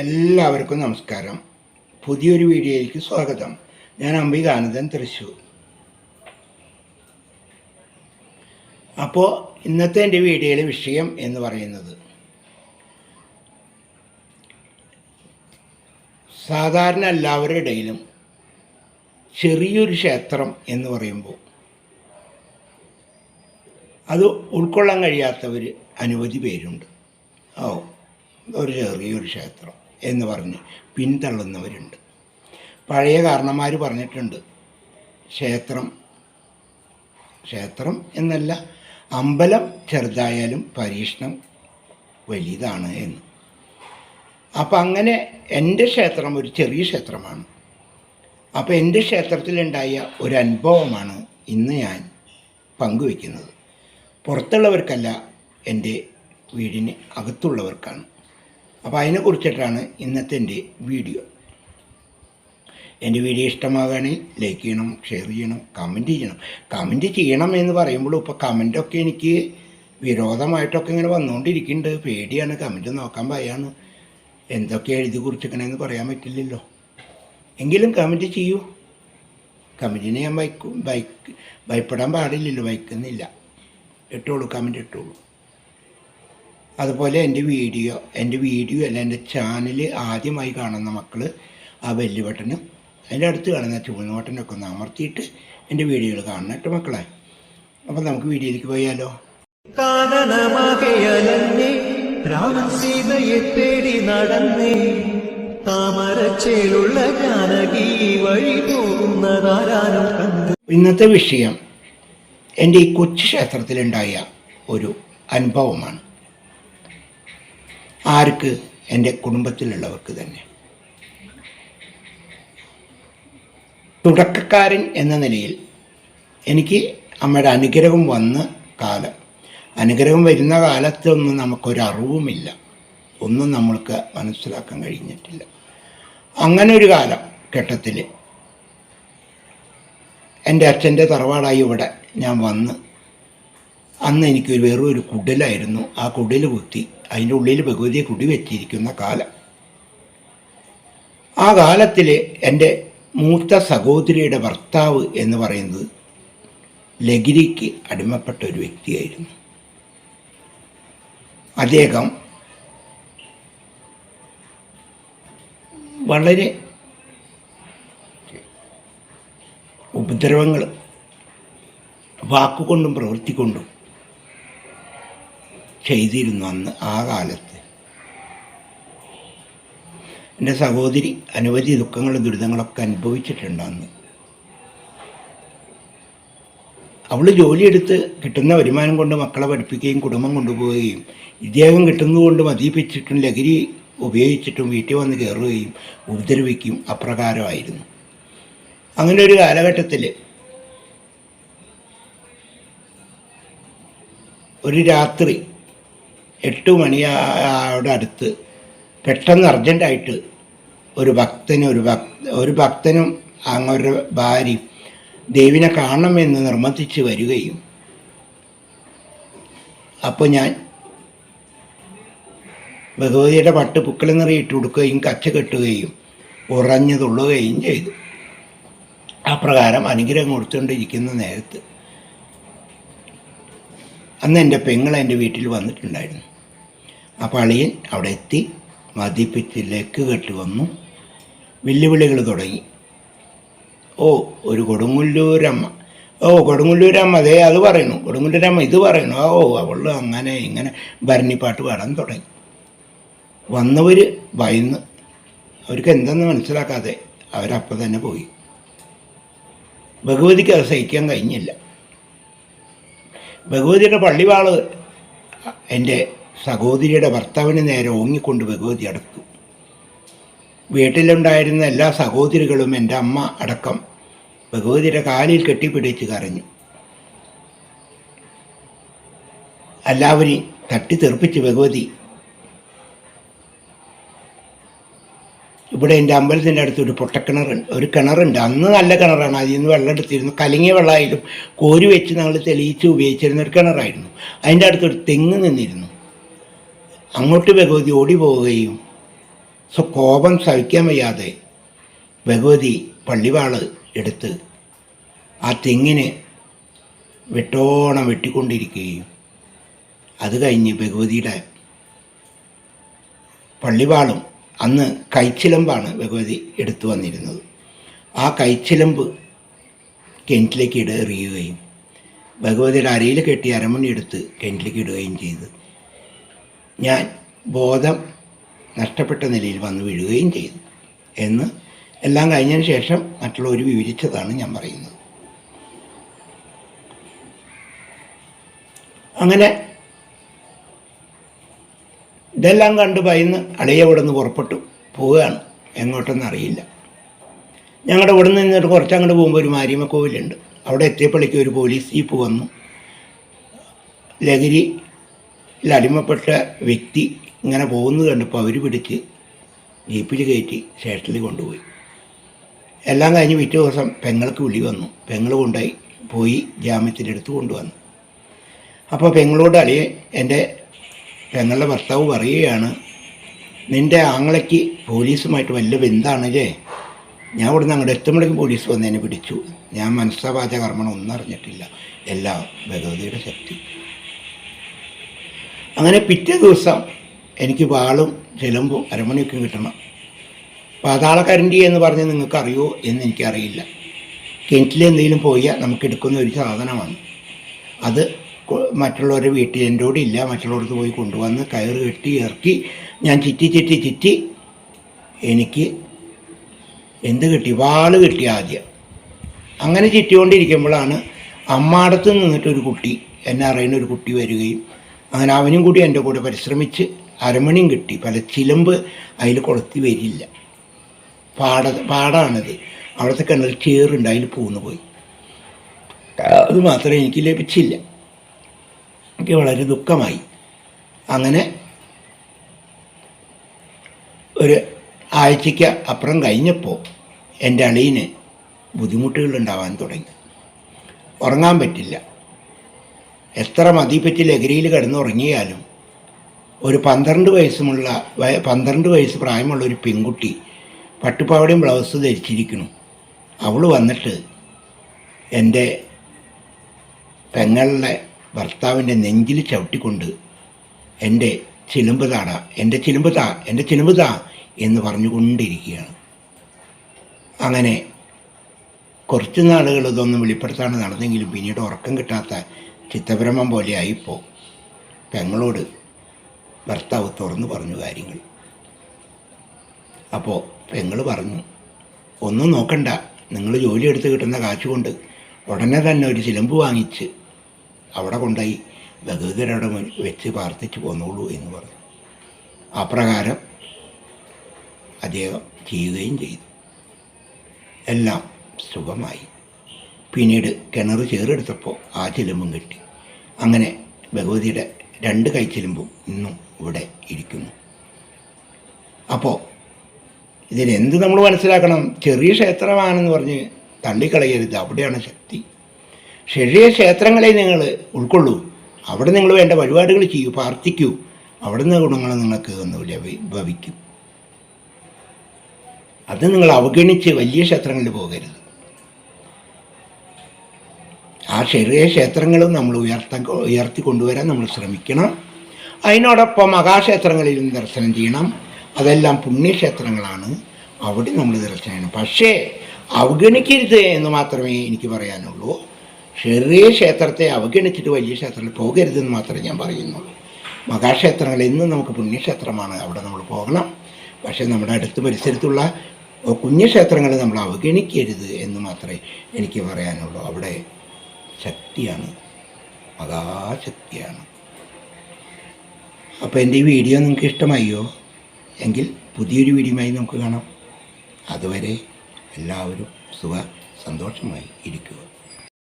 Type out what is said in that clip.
എല്ലാവർക്കും നമസ്കാരം. പുതിയൊരു വീഡിയോയിലേക്ക് സ്വാഗതം. ഞാൻ അംബികാനന്ദൻ തൃശ്ശൂർ അപ്പോൾ ഇന്നത്തെ എന്റെ വീഡിയോയിലെ വിഷയം എന്ന് പറയുന്നത് സാധാരണ എല്ലാവരുടെ ഇടയിലും ചെറിയൊരു ക്ഷേത്രം എന്ന് പറയുമ്പോൾ അത് ഉൾക്കൊള്ളാൻ കഴിയാത്തവർ അനവധി പേരുണ്ട്. ഓ ഒരു ചെറിയൊരു ക്ഷേത്രം. എന്ന് പറഞ്ഞ് പിന്തള്ളുന്നവരുണ്ട്. പഴയ കാരണന്മാർ പറഞ്ഞിട്ടുണ്ട് ക്ഷേത്രം ക്ഷേത്രം എന്നല്ല അമ്പലം ചെറുതായാലും പരീക്ഷണം വലിയതാണ് എന്ന്. അപ്പം അങ്ങനെ എന്റെ ക്ഷേത്രം ഒരു ചെറിയ ക്ഷേത്രമാണ്. അപ്പോൾ എന്റെ ക്ഷേത്രത്തിലുണ്ടായ ഒരു അനുഭവമാണ് ഇന്ന് ഞാൻ പങ്കുവയ്ക്കുന്നത്. പുറത്തുള്ളവർക്കല്ല എന്റെ വീടിന് അകത്തുള്ളവർക്കാണ്. അപ്പോൾ അതിനെക്കുറിച്ചിട്ടാണ് ഇന്നത്തെ എന്റെ വീഡിയോ. എന്റെ വീഡിയോ ഇഷ്ടമാകുകയാണെങ്കിൽ ലൈക്ക് ചെയ്യണം ഷെയർ ചെയ്യണം കമന്റ് ചെയ്യണം. കമന്റ് ചെയ്യണം എന്ന് പറയുമ്പോൾ ഇപ്പോൾ കമന്റൊക്കെ എനിക്ക് വിരോധമായിട്ടൊക്കെ ഇങ്ങനെ വന്നുകൊണ്ടിരിക്കുന്നുണ്ട്. പേടിയാണ് കമന്റ് നോക്കാൻ ഭയമാണ് എന്തൊക്കെ എഴുതി കുറിച്ചിരിക്കണമെന്ന് പറയാൻ പറ്റില്ലല്ലോ. എങ്കിലും കമന്റ് ചെയ്യൂ. കമന്റിനെ ഞാൻ ബൈക്കും ബൈക്ക് ഭയപ്പെടാൻ പാടില്ലല്ലോ ബൈക്കുന്നില്ല ഇട്ടോളൂ കമന്റ് ഇട്ടോളൂ. അതുപോലെ എന്റെ വീഡിയോ എന്റെ വീഡിയോ അല്ല എന്റെ ചാനൽ ആദ്യമായി കാണുന്ന മക്കൾ ആ ബെല്ല് ബട്ടനും അതിന്റെ അടുത്ത് കാണുന്ന ചുവന്ന ബട്ടനൊക്കെ ഒന്ന് അമർത്തിയിട്ട് എന്റെ വീഡിയോകൾ കാണണം കേട്ടോ മക്കളെ. അപ്പം നമുക്ക് വീഡിയോയിലേക്ക് പോയാലോ? കാനനമകയലന്നേ രാമൻ സീതയെ തേടി നടന്നേ. താമരച്ചേലുള്ള ജാനകി വഴി പോകുന്നതാരാനും കണ്ടു. ഇന്നത്തെ വിഷയം എന്റെ ഈ കൊച്ചു ക്ഷേത്രത്തിലുണ്ടായ ഒരു അനുഭവമാണ്. ആർക്ക്? എന്റെ കുടുംബത്തിലുള്ളവർക്ക് തന്നെ. തുടക്കക്കാരൻ എന്ന നിലയിൽ എനിക്ക് അമ്മയുടെ അനുഗ്രഹം വന്ന കാലം. അനുഗ്രഹം വരുന്ന കാലത്തൊന്നും നമുക്കൊരറിവുമില്ല. ഒന്നും നമ്മൾക്ക് മനസ്സിലാക്കാൻ കഴിഞ്ഞിട്ടില്ല. അങ്ങനെ ഒരു കാലം ഘട്ടത്തിൽ എന്റെ അച്ഛന്റെ തറവാടായി ഇവിടെ ഞാൻ വന്ന് അന്ന് എനിക്ക് വെറും ഒരു കുടിലായിരുന്നു. ആ കുടിൽ കുത്തി അതിന്റെ ഉള്ളിൽ ഭഗവതിയെ കുടി വെച്ചിരിക്കുന്ന കാലം. ആ കാലത്തിൽ എന്റെ മൂത്ത സഹോദരിയുടെ ഭർത്താവ് എന്ന് പറയുന്നത് ലഹരിക്ക് അടിമപ്പെട്ട ഒരു വ്യക്തിയായിരുന്നു. അദ്ദേഹം വളരെ ഉപദ്രവങ്ങൾ വാക്കുകൊണ്ടും പ്രവൃത്തി കൊണ്ടും ചെയ്തിരുന്നു അന്ന് ആ കാലത്ത്. എന്റെ സഹോദരി അനവധി ദുഃഖങ്ങളും ദുരിതങ്ങളൊക്കെ അനുഭവിച്ചിട്ടുണ്ട് അന്ന്. അവൾ ജോലിയെടുത്ത് കിട്ടുന്ന വരുമാനം കൊണ്ട് മക്കളെ പഠിപ്പിക്കുകയും കുടുംബം കൊണ്ടുപോവുകയും ഇദ്ദേഹം കിട്ടുന്നതുകൊണ്ട് മദ്യപിച്ചിട്ടും ലഹരി ഉപയോഗിച്ചിട്ടും വീട്ടിൽ വന്ന് കയറുകയും ഉപദ്രവിക്കും അപ്രകാരമായിരുന്നു. അങ്ങനെ ഒരു കാലഘട്ടത്തിൽ ഒരു രാത്രി എട്ട് മണിയോടെ അടുത്ത്. പെട്ടെന്ന് അർജന്റായിട്ട് ഒരു ഭക്തനും ഒരു ഭക് ഒരു ഭക്തനും അങ്ങൊരു ഭാര്യയും ദേവിനെ കാണണമെന്ന് നിർബന്ധിച്ച് വരികയും. അപ്പോൾ ഞാൻ ഭഗവതിയുടെ പട്ട് പുക്കളി നിറയിട്ട് കൊടുക്കുകയും കച്ച കെട്ടുകയും ഉറഞ്ഞു തുള്ളുകയും ചെയ്തു അപ്രകാരം അനുഗ്രഹം കൊടുത്തുകൊണ്ടിരിക്കുന്ന നേരത്ത് അന്ന് എന്റെ പെങ്ങൾ എന്റെ വീട്ടിൽ വന്നിട്ടുണ്ടായിരുന്നു. ആ അളിയൻ അവിടെ എത്തി മദ്യപ്പിച്ച് ലക്ക് കെട്ട് വന്നു വെല്ലുവിളികൾ തുടങ്ങി. ഓ ഒരു കൊടുങ്ങുല്ലൂരമ്മ ഓ കൊടുങ്ങുല്ലൂരമ്മ അതേ അത് പറയുന്നു കൊടുങ്ങുല്ലൂരമ്മ ഇത് പറയുന്നു. ഓ അവൾ അങ്ങനെ ഇങ്ങനെ ഭരണിപ്പാട്ട് പാടാൻ തുടങ്ങി. വന്നവർ ഭയന്ന് അവർക്ക് എന്തെന്ന് മനസ്സിലാക്കാതെ അവരപ്പം തന്നെ പോയി. ഭഗവതിക്ക് അത് സഹിക്കാൻ കഴിഞ്ഞില്ല. ഭഗവതിയുടെ പള്ളിവാൾ എന്റെ സഹോദരിയുടെ ഭർത്താവിന് നേരെ ഓങ്ങിക്കൊണ്ട് ഭഗവതി അടുത്തു. വീട്ടിലുണ്ടായിരുന്ന എല്ലാ സഹോദരികളും എന്റെ അമ്മ അടക്കം ഭഗവതിയുടെ കാലിൽ കെട്ടിപ്പിടിച്ച് കരഞ്ഞു. എല്ലാവരെയും തട്ടിത്തെറിപ്പിച്ച് ഭഗവതി ഇവിടെ എന്റെ അമ്പലത്തിന്റെ അടുത്ത് ഒരു പൊട്ടക്കിണറുണ്ട് ഒരു കിണറുണ്ട്. അന്ന് നല്ല കിണറാണ്. അതിൽ നിന്ന് വെള്ളം എടുത്തിരുന്നു. കലങ്ങിയ വെള്ളമായാലും കോരി വെച്ച് ഞങ്ങൾ തെളിയിച്ച് ഉപയോഗിച്ചിരുന്ന ഒരു കിണറായിരുന്നു. അതിന്റെ അടുത്തൊരു തെങ്ങ് നിന്നിരുന്നു. അങ്ങോട്ട് ഭഗവതി ഓടി പോവുകയും സോ കോപം സഹിക്കാൻ വയ്യാതെ ഭഗവതി പള്ളിവാൾ എടുത്ത് ആ തെങ്ങിന് വെട്ടോണം വെട്ടിക്കൊണ്ടിരിക്കുകയും അത് കഴിഞ്ഞ് ഭഗവതിയുടെ പള്ളിവാളും അന്ന് കൈച്ചിലമ്പാണ് ഭഗവതി എടുത്തു വന്നിരുന്നത്. ആ കൈച്ചിലമ്പ് കിണറ്റിലേക്ക് ഇട എറിയുകയും ഭഗവതിയുടെ അരയിൽ കെട്ടി അരമണി എടുത്ത് കിണറ്റിലേക്ക് ഇടുകയും ചെയ്തു ഞാൻ ബോധം നഷ്ടപ്പെട്ട നിലയിൽ വന്ന് വീഴുകയും ചെയ്തു എന്ന് എല്ലാം കഴിഞ്ഞതിന് ശേഷം മറ്റുള്ളവർ വിവരിച്ചതാണ് ഞാൻ പറയുന്നത്. അങ്ങനെ ഇതെല്ലാം കണ്ട് ഭയന്ന് അളിയ ഇവിടെ നിന്ന് പുറപ്പെട്ടു. പോവുകയാണ്. എങ്ങോട്ടൊന്നും അറിയില്ല. ഞങ്ങളുടെ ഇവിടെ നിന്ന് നിന്നിട്ട് കുറച്ചങ്ങോട്ട് പോകുമ്പോൾ ഒരു മാരിയമ്മ കോവിലുണ്ട്. അവിടെ എത്തിയപ്പോഴേക്കും ഒരു പോലീസ് ജീപ്പ് വന്നു. ലഹരിയിൽ അടിമപ്പെട്ട വ്യക്തി ഇങ്ങനെ പോകുന്നത് കണ്ടപ്പോൾ അവർ പിടിച്ച് ജീപ്പിൽ കയറ്റി സ്റ്റേഷനിൽ കൊണ്ടുപോയി. എല്ലാം കഴിഞ്ഞ് പിറ്റേ ദിവസം പെങ്ങൾക്ക് വിളി വന്നു. പെങ്ങൾ കൊണ്ടുപോയി പോയി ജാമ്യത്തിന്റെ അടുത്ത് കൊണ്ടുവന്നു. അപ്പോൾ പെങ്ങളോട് അളിയെ എന്റെ പെങ്ങളുടെ ഭർത്താവ് പറയുകയാണ് നിന്റെ ആങ്ങളയ്ക്ക് പോലീസുമായിട്ട് വലിയ ബന്ധാണല്ലേ ഞാൻ ഇവിടുന്ന് അങ്ങോട്ട് എത്തുമ്പോഴേക്കും പോലീസ് വന്ന് എന്നെ പിടിച്ചു. ഞാൻ മനസ്സാവാച കർമ്മണം ഒന്നും അറിഞ്ഞിട്ടില്ല. എല്ലാം ഭഗവതിയുടെ ശക്തി. അങ്ങനെ പിറ്റേ ദിവസം എനിക്ക് വാളും ചിലമ്പും അരമണിയൊക്കെ കിട്ടണം. പാതാളക്കരണ്ടി എന്ന് പറഞ്ഞ് നിങ്ങൾക്കറിയോ എന്ന് എനിക്കറിയില്ല. കിണറ്റിൽ എന്തെങ്കിലും പോയാൽ നമുക്ക് എടുക്കുന്ന ഒരു സാധനമാണ്. അത് മറ്റുള്ളവരുടെ വീട്ടിൽ എന്റെ കൂടെ ഇല്ല. മറ്റുള്ളവർക്ക് പോയി കൊണ്ടുവന്ന് കയറ് കെട്ടി ഇറക്കി ഞാൻ ചിറ്റി ചിറ്റി ചിറ്റി എനിക്ക് എന്ത് കിട്ടി? വാൾ കിട്ടി ആദ്യം. അങ്ങനെ ചിറ്റിക്കൊണ്ടിരിക്കുമ്പോഴാണ് അമ്മാടത്ത് നിന്നിട്ടൊരു കുട്ടി എന്നെ അറിയുന്ന ഒരു കുട്ടി വരികയും അങ്ങനെ അവനും കൂടി എന്റെ കൂടെ പരിശ്രമിച്ച് അരമണിയും കിട്ടി. പല ചിലമ്പ് അതിൽ കൊളുത്തി വരില്ല. പാട പാടാണത്. അവിടുത്തെ കിണർ ചേറുണ്ട് അതിൽ പോന്നു പോയി അത് മാത്രമേ എനിക്ക് ലഭിച്ചില്ല. എനിക്ക് വളരെ ദുഃഖമായി. അങ്ങനെ ഒരു ആഴ്ചയ്ക്ക് അപ്പുറം കഴിഞ്ഞപ്പോൾ എന്റെ അളിയന് ബുദ്ധിമുട്ടുകൾ ഉണ്ടാവാൻ തുടങ്ങി. ഉറങ്ങാൻ പറ്റില്ല. എത്ര മതിപ്പറ്റി ലഹരിയിൽ കിടന്നുറങ്ങിയാലും ഒരു പന്ത്രണ്ട് വയസ്സുമുള്ള വയ- പന്ത്രണ്ട് വയസ്സ് പ്രായമുള്ള ഒരു പെൺകുട്ടി പട്ടുപാവടയും ബ്ലൗസ് ധരിച്ചിരിക്കുന്നു. അവൾ വന്നിട്ട് എന്റെ പെങ്ങളുടെ ഭർത്താവിന്റെ നെഞ്ചിൽ ചവിട്ടിക്കൊണ്ട് എന്റെ ചിലമ്പ് താടാ എന്റെ ചിലമ്പ് താ എന്റെ ചിലമ്പ് താ എന്ന് പറഞ്ഞുകൊണ്ടിരിക്കുകയാണ്. അങ്ങനെ കുറച്ച് നാളുകൾ ഇതൊന്നും വെളിപ്പെടുത്താണ്ട് നടന്നെങ്കിലും പിന്നീട് ഉറക്കം കിട്ടാത്ത ചിത്തഭ്രമം പോലെ ആയിപ്പോൾ പെങ്ങളോട് ഭർത്താവ് തുറന്നു പറഞ്ഞു കാര്യങ്ങൾ. അപ്പോൾ പെങ്ങൾ പറഞ്ഞു ഒന്നും നോക്കണ്ട നിങ്ങൾ ജോലി എടുത്ത് കിട്ടുന്ന കാശ് കൊണ്ട് ഉടനെ തന്നെ ഒരു ചിലമ്പ് വാങ്ങിച്ച് അവിടെ കൊണ്ടുപോയി ഭഗവതിയുടെ മുന്നിൽ വെച്ച് പ്രാർത്ഥിച്ച് പോന്നോളൂ എന്ന് പറഞ്ഞു. അപ്രകാരം അദ്ദേഹം ചെയ്യുകയും ചെയ്തു. എല്ലാം സുഖമായി. പിന്നീട് കിണർ ചേറെടുത്തപ്പോൾ ആ ചിലമ്പും കിട്ടി. അങ്ങനെ ഭഗവതിയുടെ രണ്ട് കൈച്ചിലുമ്പും ഇന്നും ഇവിടെ ഇരിക്കുന്നു. അപ്പോൾ ഇതിനെന്ത് നമ്മൾ മനസ്സിലാക്കണം? ചെറിയ ക്ഷേത്രമാണെന്ന് പറഞ്ഞ് തള്ളിക്കളയരുത്. അവിടെയാണ് ശക്തി. ചെറിയ ക്ഷേത്രങ്ങളെ നിങ്ങൾ ഉൾക്കൊള്ളൂ. അവിടെ നിങ്ങൾ വേണ്ട വഴിപാടുകൾ ചെയ്യൂ പ്രാർത്ഥിക്കൂ. അവിടുന്ന് ഗുണങ്ങൾ നിങ്ങൾക്ക് ഒന്ന് ഭവിക്കും അത് നിങ്ങൾ അവഗണിച്ച് വലിയ ക്ഷേത്രങ്ങളിൽ പോകരുത്. ആ ചെറിയ ക്ഷേത്രങ്ങളും നമ്മൾ ഉയർത്താൻ ഉയർത്തി കൊണ്ടുവരാൻ നമ്മൾ ശ്രമിക്കണം. അതിനോടൊപ്പം മഹാക്ഷേത്രങ്ങളിലും ദർശനം ചെയ്യണം. അതെല്ലാം പുണ്യക്ഷേത്രങ്ങളാണ്. അവിടെ നമ്മൾ ദർശനം ചെയ്യണം. പക്ഷേ അവഗണിക്കരുത് എന്ന് മാത്രമേ എനിക്ക് പറയാനുള്ളൂ. ചെറിയ ക്ഷേത്രത്തെ അവഗണിച്ചിട്ട് വലിയ ക്ഷേത്രത്തിൽ പോകരുതെന്ന് മാത്രമേ ഞാൻ പറയുന്നുള്ളൂ. മഹാക്ഷേത്രങ്ങൾ എന്നും നമുക്ക് പുണ്യക്ഷേത്രമാണ്. അവിടെ നമ്മൾ പോകണം. പക്ഷേ നമ്മുടെ അടുത്ത് പരിസരത്തുള്ള കുഞ്ഞു ക്ഷേത്രങ്ങൾ നമ്മൾ അവഗണിക്കരുത് എന്ന് മാത്രമേ എനിക്ക് പറയാനുള്ളൂ. അവിടെ ശക്തിയാണ്. മഹാശക്തിയാണ്. അപ്പോൾ എന്റെ ഈ വീഡിയോ നിങ്ങൾക്ക് ഇഷ്ടമായോ? എങ്കിൽ പുതിയൊരു വീഡിയോയുമായി നമുക്ക് കാണാം. അതുവരെ എല്ലാവരും സുഖ സന്തോഷമായി ഇരിക്കുക.